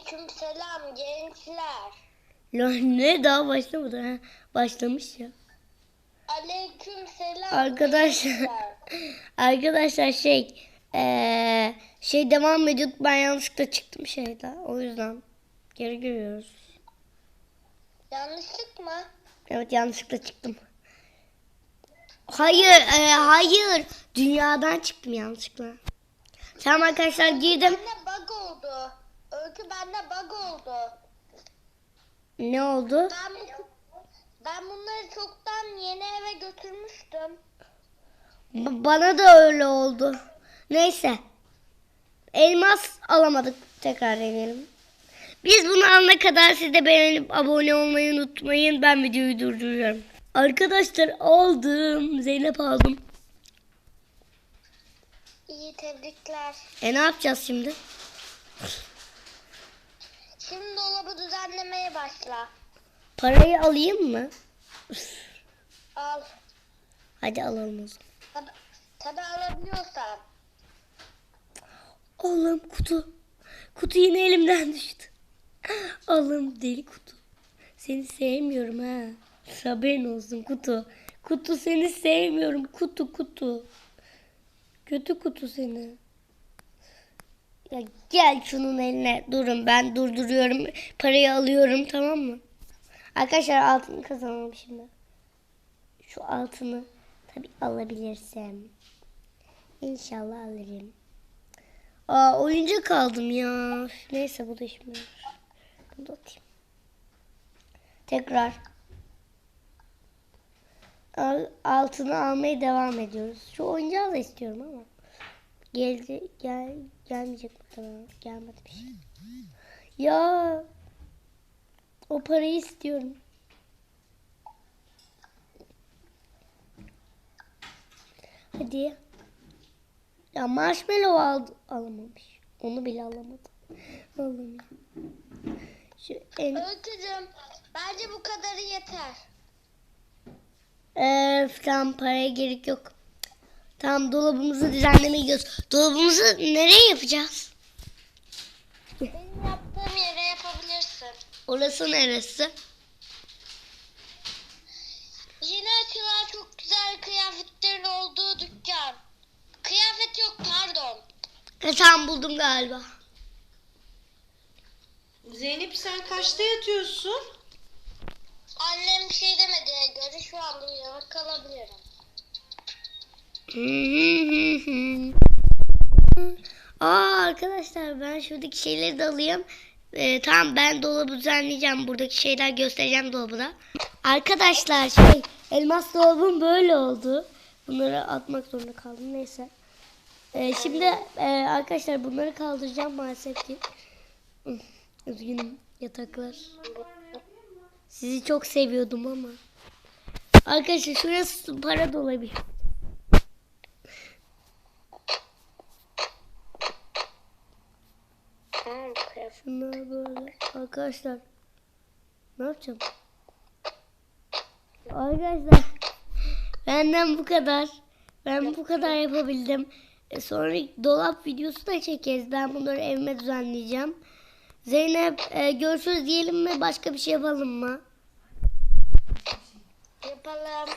Aleyküm selam gençler. Lan ne daha başlamadı ha? Başlamış ya. Aleyküm selam. Arkadaşlar arkadaşlar şey eee şey devam ediyorduk ben yanlışlıkla çıktım şeyden o yüzden geri giriyoruz. Yanlışlık mı? Evet yanlışlıkla çıktım. Hayır eee, hayır dünyadan çıktım yanlışlıkla. Tamam arkadaşlar girdim. Bende Ne oldu? Ben ben bunları çoktan yeni eve götürmüştüm. B- bana da öyle oldu. Neyse. Elmas alamadık. Tekrar deneyelim. Biz bunu alana kadar siz de beğenip abone olmayı unutmayın. Ben videoyu durduruyorum. Arkadaşlar aldım. Zeynep aldım. İyi tebrikler. E ne yapacağız? Şimdi başla. Parayı alayım mı? Al. Hadi alalım o zaman. Tabi, tabi alabiliyorsan. Allah'ım kutu. Kutu yine elimden düştü. Allah'ım deli kutu. Seni sevmiyorum ha. Haberin olsun kutu. Kutu seni sevmiyorum. Kutu kutu. Kötü kutu seni. Ya gel şunun eline. Durun ben durduruyorum. Parayı alıyorum tamam mı? Arkadaşlar altını kazanalım şimdi. Şu altını tabi alabilirsem. İnşallah alırım. Aa oyuncak aldım ya. Neyse bu da işime. Bunu da atayım. Tekrar. Al- Altını almaya devam ediyoruz. Şu oyuncağı da istiyorum ama. Geldi gel gelmeyecek muhtemelen. Gelmedi bir şey. Ya o parayı istiyorum. Hadi. Ya marshmallow aldı, alamamış. Onu bile alamadı. Allah'ım ya. Şu en... Öykücüm bence bu kadarı yeter. Öf, tamam paraya gerek yok. Tamam dolabımızı düzenlemeye gidiyoruz. Dolabımızı nereye yapacağız? Benim yaptığım yere yapabilirsin. Orası neresi? Yeni açılan çok güzel kıyafetlerin olduğu dükkan. Kıyafet yok pardon. E, tamam buldum galiba. Zeynep sen kaçta yatıyorsun? Annem bir şey demediğine göre şu an uyuyarak kalabilirim. Aa arkadaşlar ben şuradaki şeyleri de alayım. Ee, tamam ben dolabı düzenleyeceğim. Buradaki şeyler göstereceğim dolabı da. Arkadaşlar şey elmas dolabım böyle oldu. Bunları atmak zorunda kaldım. Neyse. Ee, şimdi e, arkadaşlar bunları kaldıracağım maalesef ki. Üzgünüm yataklar. Sizi çok seviyordum ama. Arkadaşlar şurası para dolabı. Tamam kıyafet. Şunlar böyle. Arkadaşlar. Ne yapacağım? Arkadaşlar. Benden bu kadar. Ben bu kadar yapabildim. E, sonra dolap videosu da çekeriz. Ben bunları evime düzenleyeceğim. Zeynep e, görüşürüz diyelim mi? Başka bir şey yapalım mı? Yapalım.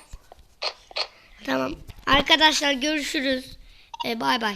Tamam. Arkadaşlar görüşürüz. E, bay bay.